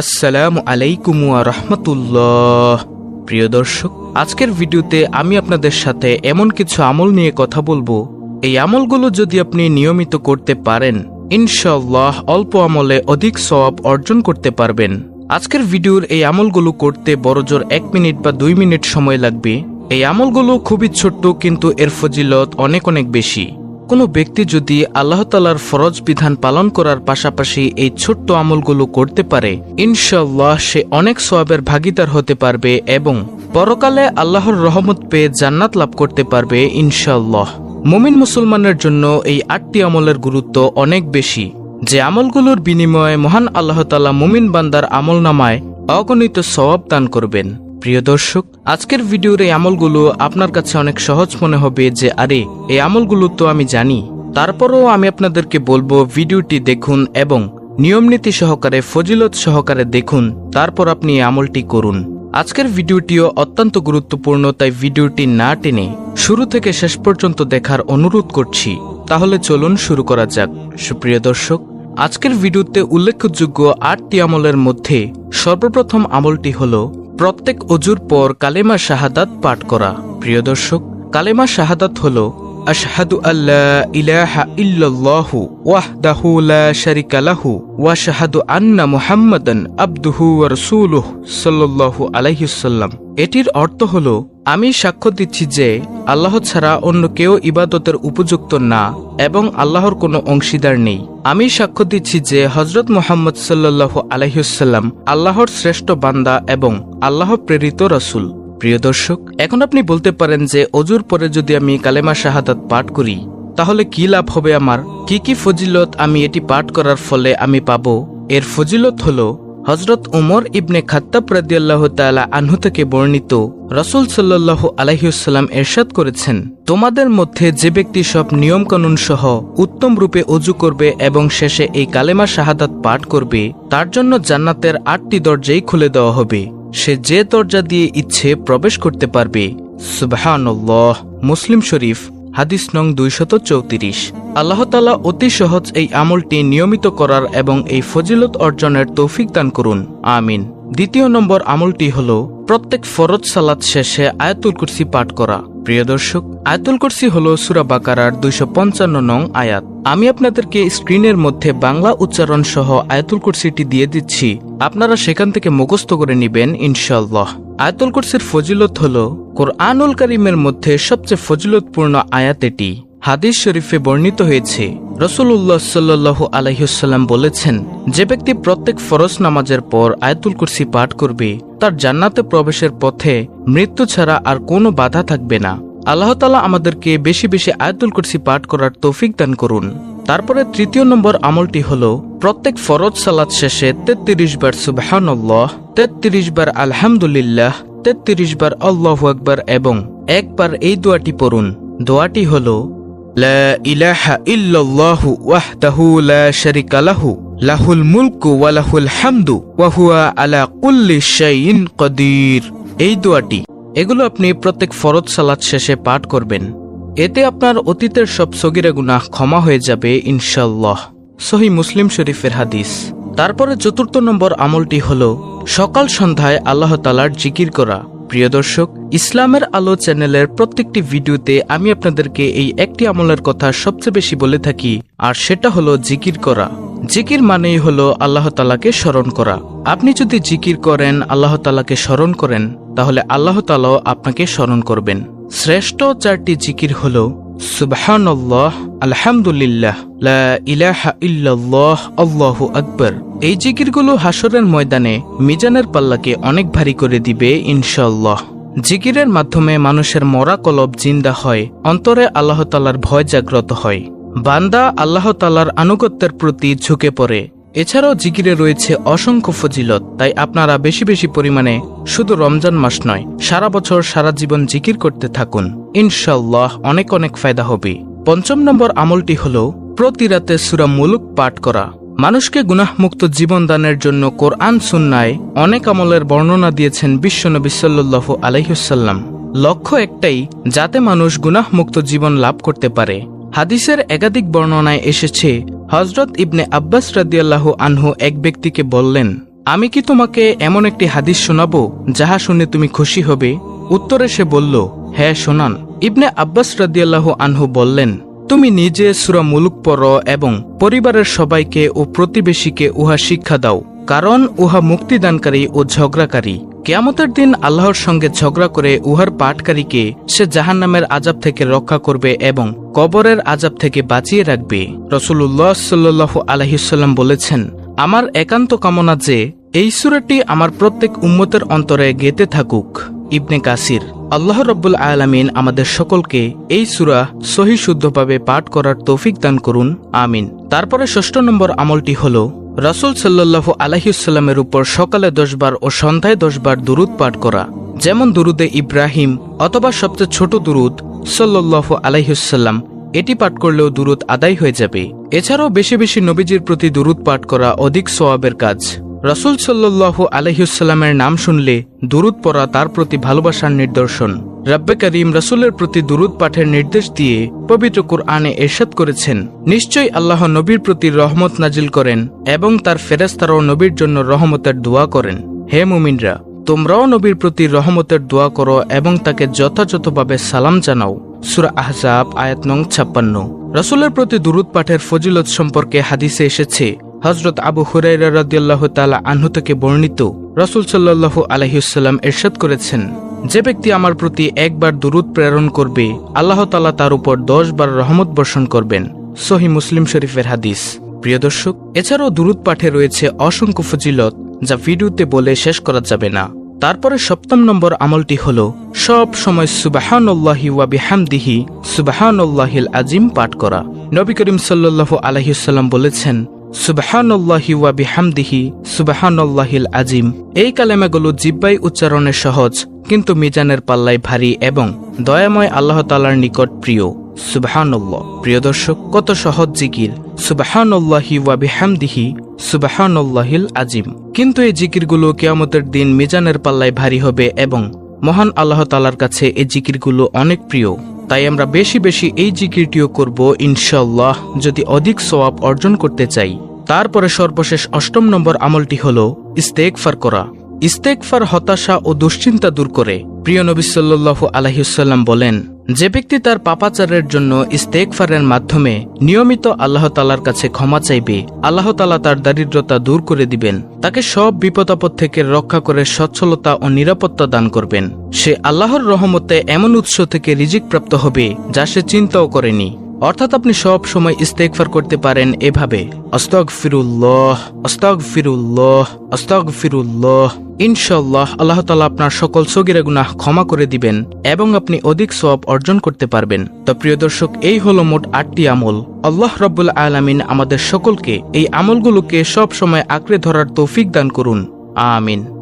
আসসালামু আলাইকুম রাহমাতুল্লাহ। প্রিয় দর্শক, আজকের ভিডিওতে আমি আপনাদের সাথে এমন কিছু আমল নিয়ে কথা বলব। এই আমলগুলো যদি আপনি নিয়মিত করতে পারেন ইনশাল্লাহ অল্প আমলে অধিক সওয়াব অর্জন করতে পারবেন। আজকের ভিডিওর এই আমলগুলো করতে বড়জোর এক মিনিট বা দুই মিনিট সময় লাগবে। এই আমলগুলো খুবই ছোট্ট কিন্তু এর ফজিলত অনেক অনেক বেশি। কোনো ব্যক্তি যদি আল্লাহ তালার ফরজ বিধান পালন করার পাশাপাশি এই ছোট্ট আমলগুলো করতে পারে ইনশাল্লাহ সে অনেক সোয়াবের ভাগিদার হতে পারবে এবং পরকালে আল্লাহর রহমত পেয়ে জান্নাত লাভ করতে পারবে ইনশাল্লাহ মুমিন মুসলমানের জন্য এই আটটি আমলের গুরুত্ব অনেক বেশি, যে আমলগুলোর বিনিময়ে মহান আল্লাহ তালা মুমিন বান্দার আমল নামায় অগণিত সওয়াব দান করবেন। প্রিয় দর্শক, আজকের ভিডিওর এই আমলগুলো আপনার কাছে অনেক সহজ মনে হবে যে, আরে, এই আমলগুলো তো আমি জানি। তারপরও আমি আপনাদেরকে বলব, ভিডিওটি দেখুন এবং নিয়মনীতি সহকারে, ফজিলত সহকারে দেখুন, তারপর আপনি এই আমলটি করুন। আজকের ভিডিওটিও অত্যন্ত গুরুত্বপূর্ণ, তাই ভিডিওটি না টেনে শুরু থেকে শেষ পর্যন্ত দেখার অনুরোধ করছি। তাহলে চলুন শুরু করা যাক। সুপ্রিয় দর্শক, আজকের ভিডিওতে উল্লেখযোগ্য আটটি আমলের মধ্যে সর্বপ্রথম আমলটি হল প্রত্যেক অজুর পর কালেমা শাহাদাত পাঠ করা। প্রিয় দর্শক কালেমা শাহাদাত হল আশহাদু আল্লাহ শারিকা লাহু ওয়া শাহাদু আন্না মুহাম্মাদান আবদুহু ওয়া রাসূলুহু সাল্লাল্লাহু আলাইহি সাল্লাম এটির অর্থ হল, আমি সাক্ষ্য দিচ্ছি যে আল্লাহ ছাড়া অন্য কেউ ইবাদতের উপযুক্ত না এবং আল্লাহর কোনো অংশীদার নেই। আমি সাক্ষ্য দিচ্ছি যে হজরত মোহাম্মদ সাল্লাল্লাহু আলাইসাল্লাম আল্লাহর শ্রেষ্ঠ বান্দা এবং আল্লাহ প্রেরিত রসুল। প্রিয় দর্শক, এখন আপনি বলতে পারেন যে অজুর পরে যদি আমি কালেমা শাহাদাত পাঠ করি, তাহলে কি লাভ হবে আমার? কি কি ফজিলত আমি এটি পাঠ করার ফলে আমি পাব? এর ফজিলত হল হজরত উমর ইবনে খাত্তাব রাদিয়াল্লাহ তাআলা আনহু থেকে বর্ণিত, রসুল সাল্লাল্লাহু আলাইহিসাল্লাম এরশাদ করেছেন, তোমাদের মধ্যে যে ব্যক্তি সব নিয়মকানুন সহ উত্তম রূপে অজু করবে এবং শেষে এই কালেমা শাহাদাত পাঠ করবে, তার জন্য জান্নাতের আটটি দরজাই খুলে দেওয়া হবে। সে যে দরজা দিয়ে ইচ্ছে প্রবেশ করতে পারবে। সুবহানাল্লাহ। মুসলিম শরীফ, হাদিস নং দুইশত চৌত্রিশ। আল্লাহতালা অতি সহজ এই আমলটি নিয়মিত করার এবং এই ফজিলত অর্জনের তৌফিক দান করুন। আমিন। দ্বিতীয় নম্বর আমলটি হল, প্রত্যেক ফরজ সালাত শেষে আয়াতুল কুরসি পাঠ করা। প্রিয় দর্শক, আয়াতুল কুরসি হল সুরা বাকারার দুইশো পঞ্চান্ন নং আয়াত। আমি আপনাদেরকে স্ক্রিনের মধ্যে বাংলা উচ্চারণ সহ আয়াতুল কুরসিটি দিয়ে দিচ্ছি। আপনারা সেখান থেকে মুখস্থ করে নিবেন ইনশাল্লাহ আয়াতুল কুরসির ফজিলত হল, কোরআনুল করিমের মধ্যে সবচেয়ে ফজিলতপূর্ণ আয়াত এটি। হাদিস শরীফে বর্ণিত হয়েছে রসুল্লাহ সাল্লু আলহিসাল্লাম বলেছেন, যে ব্যক্তি প্রত্যেক ফরজ নামাজের পর আয়াতুল কুরসি পাঠ করবে, তার জান্নাতে প্রবেশের পথে মৃত্যু ছাড়া আর কোনো বাধা থাকবে না। আল্লাহ তালা আমাদেরকে বেশি বেশি আয়াতুল কুরসি পাঠ করার তৌফিক দান করুন। তারপরে তৃতীয় নম্বর আমলটি হল, প্রত্যেক ফরজ সালাত শেষে তেত্রিশ বার সুবাহান্লাহ তেত্রিশ বার আলহামদুলিল্লাহ, তেত্রিশ বার আল্লাহ আকবার এবং একবার এই দোয়াটি পড়ুন। দোয়াটি হল لا إله إلا الله وحده لا شريك له له الملك وله الحمد وهو এই এগুলো আপনি প্রত্যেক ফরজ সালাত শেষে পাঠ করবেন। এতে আপনার অতীতের সব সগিরা গুনাহ ক্ষমা হয়ে যাবে ইনশাল্লাহ সহি মুসলিম শরীফের হাদিস। তারপরে চতুর্থ নম্বর আমলটি হল, সকাল সন্ধ্যায় আল্লাহ তালার জিকির করা। প্রিয় দর্শক, ইসলামের আলো চ্যানেলের প্রত্যেকটি ভিডিওতে আমি আপনাদেরকে এই একটি আমলের কথা সবচেয়ে বেশি বলে থাকি, আর সেটা হলো জিকির করা। জিকির মানেই হলো আল্লাহ তালাকে স্মরণ করা। আপনি যদি জিকির করেন, আল্লাহ তালাকে স্মরণ করেন, তাহলে আল্লাহ তালাও আপনাকে স্মরণ করবেন। শ্রেষ্ঠ চারটি জিকির হল সুবহানাল্লাহ, আলহামদুলিল্লাহ, লা ইলাহা ইল্লাল্লাহ, আল্লাহু আকবার। এই জিকিরগুলো হাসরের ময়দানে মিজানের পাল্লাকে অনেক ভারী করে দিবে ইনশাল্লাহ জিকিরের মাধ্যমে মানুষের মরা কলব জিন্দা হয়, অন্তরে আল্লাহ তালার ভয় জাগ্রত হয়। বান্দা আল্লাহ তালার আনুগত্যের প্রতি ঝুঁকে পড়ে। এছাড়াও জিকিরে রয়েছে অসংখ্য ফজিলত, তাই আপনারা বেশি বেশি পরিমাণে শুধু রমজান মাস নয়, সারা বছর সারা জীবন জিকির করতে থাকুন। ইনশাল্লাহ অনেক অনেক ফায়দা হবে। পঞ্চম নম্বর আমলটি হল প্রতি রাতে সুরা মুলুক পাঠ করা। মানুষকে গুনাহমুক্ত জীবন দানের জন্য কোরআন সুন্নায় অনেক আমলের বর্ণনা দিয়েছেন বিশ্বনবী সাল্লু আলহিসাল্লাম লক্ষ্য একটাই, যাতে মানুষ গুনাহমুক্ত জীবন লাভ করতে পারে। হাদিসের একাধিক বর্ণনায় এসেছে হজরত ইবনে আব্বাস রাদিয়াল্লাহু আনহু এক ব্যক্তিকে বললেন, আমি কি তোমাকে এমন একটি হাদিস শোনাবো যাহা শুনে তুমি খুশি হবে? উত্তরে সে বলল হ্যাঁ শোনান। ইবনে আব্বাস রাদিয়াল্লাহু আনহু বললেন, তুমি নিজে সুরা মুলুক পড় এবং পরিবারের সবাইকে ও প্রতিবেশীকে উহা শিক্ষা দাও, কারণ উহা মুক্তিদানকারী ও ঝগড়াকারী। কেয়ামতের দিন আল্লাহর সঙ্গে ঝগড়া করে উহার পাঠকারীকে সে জাহান্নামের আজাব থেকে রক্ষা করবে এবং কবরের আজাব থেকে বাঁচিয়ে রাখবে। রসুল্লাহ সাল্লু আলহিসাল্লাম বলেছেন, আমার একান্ত কামনা যে এই সুরাটি আমার প্রত্যেক উম্মতের অন্তরে গেতে থাকুক। ইবনে কাসির, আল্লাহ রব্বুল আয়ালামিন আমাদের সকলকে এই সুরা সহি শুদ্ধভাবে পাঠ করার তৌফিক দান করুন। আমিন। তারপরে ষষ্ঠ নম্বর আমলটি হল রাসুল সাল্লাহ আলহিউসাল্লামের উপর সকালে দশবার ও সন্ধ্যায় দশবার দুরুদ পাঠ করা। যেমন দুরুদে ইব্রাহিম অথবা সবচেয়ে ছোট দুরুদ সাল্লাহ আলাইহুসাল্লাম এটি পাঠ করলেও দুরুদ আদায় হয়ে যাবে। এছাড়াও বেশি বেশি নবীজির প্রতি দুরুদ পাঠ করা অধিক সোয়াবের কাজ। রসুল সাল্লু আলহিউসাল্লামের নাম শুনলে দুরুদ পড়া তার প্রতি ভালোবাসার নিদর্শন। রাব্বে করিম রসুলের প্রতি দুরুদ পাঠের নির্দেশ দিয়ে পবিত্র কুরআনে এরশাদ করেছেন। নিশ্চয়ই আল্লাহ নবীর প্রতি রহমত নাজিল করেন এবং তার ফেরেস্তারাও নবীর জন্য রহমতের দোয়া করেন। হে মুমিনরা, তোমরাও নবীর প্রতি রহমতের দোয়া করো এবং তাকে যথাযথভাবে সালাম জানাও। সুরা আহজাব, আয়াত নং ছাপ্পান্ন। রসুলের প্রতি দুরুদ পাঠের ফজিলত সম্পর্কে হাদিসে এসেছে হজরত আবু হুরাইরা রাদিয়াল্লাহ তালা আহ্ন থেকে বর্ণিত, রসুল সাল্লাহ আলহিউসাল্লাম এরশাদ করেছেন, যে ব্যক্তি আমার প্রতি একবার দুরুদ প্রেরণ করবে, আল্লাহ তালা তার উপর দশ বার রহমত বর্ষণ করবেন। সহি মুসলিম শরীফের হাদিস। প্রিয় দর্শক, এছাড়াও দুরুদ পাঠে রয়েছে অসংখ্য ফজিলত, যা ভিডিওতে বলে শেষ করা যাবে না। তারপরে সপ্তম নম্বর আমলটি হল, সব সময় সুবাহান্লাহি ওয়া বিহামদিহি সুবাহান্লাহিল আজিম পাঠ করা। নবী করিম সাল্লু আলহিসাল্লাম বলেছেন সুবাহান্লাহি ওয়া বিহামদিহি সুবাহান্লাহিল আজিম। এই কালেমাগুলো জিব্বাই উচ্চারণে সহজ, কিন্তু মিজানের পাল্লায় ভারী এবং দয়াময় আল্লাহ তালার নিকট প্রিয়। সুবাহান্লাহ প্রিয় দর্শক, কত সহজ জিকির। সুবাহান্লাহি ওয়া বিহামদিহি সুবাহান্লাহিল আজিম। কিন্তু এই জিকিরগুলো কেয়ামতের দিন মিজানের পাল্লায় ভারী হবে এবং মহান আল্লাহ তালার কাছে এই জিকিরগুলো অনেক প্রিয়। তাই আমরা বেশি বেশি এই জিকিরটিও করব ইনশাল্লাহ যদি অধিক সোয়াব অর্জন করতে চাই। তারপরে সর্বশেষ অষ্টম নম্বর আমলটি হল ইস্তেকফার করা। ইস্তেকফার হতাশা ও দুশ্চিন্তা দূর করে। প্রিয় নবী সাল্লু আলহিউসাল্লাম বলেন যে ব্যক্তি তার পাপাচারের জন্য ইস্তেকফারের মাধ্যমে নিয়মিত আল্লাহ তালার কাছে ক্ষমা চাইবে, আল্লাহ তালা তার দারিদ্রতা দূর করে দিবেন, তাকে সব বিপদ আপদ থেকে রক্ষা করে সচ্ছলতা ও নিরাপত্তা দান করবেন। সে আল্লাহর রহমতে এমন উৎস থেকে রিজিক প্রাপ্ত হবে যা সে চিন্তাও করেনি। অর্থাৎ আপনি সব সময় ইস্তেকফার করতে পারেন এভাবে অস্তক ফিরুল্লাহ অস্তক ফিরুল্লাহ অস্তক ফিরুল্লাহ ইনশাল্লাহ আল্লাহ তালা আপনার সকল সগিরা গুনাহ ক্ষমা করে দিবেন এবং আপনি অধিক সব অর্জন করতে পারবেন। তো প্রিয় দর্শক, এই হলো মোট আটটি আমল। আল্লাহ রব্বুল আলামিন আমাদের সকলকে এই আমলগুলোকে সব সময় আঁকড়ে ধরার তৌফিক দান করুন। আমিন।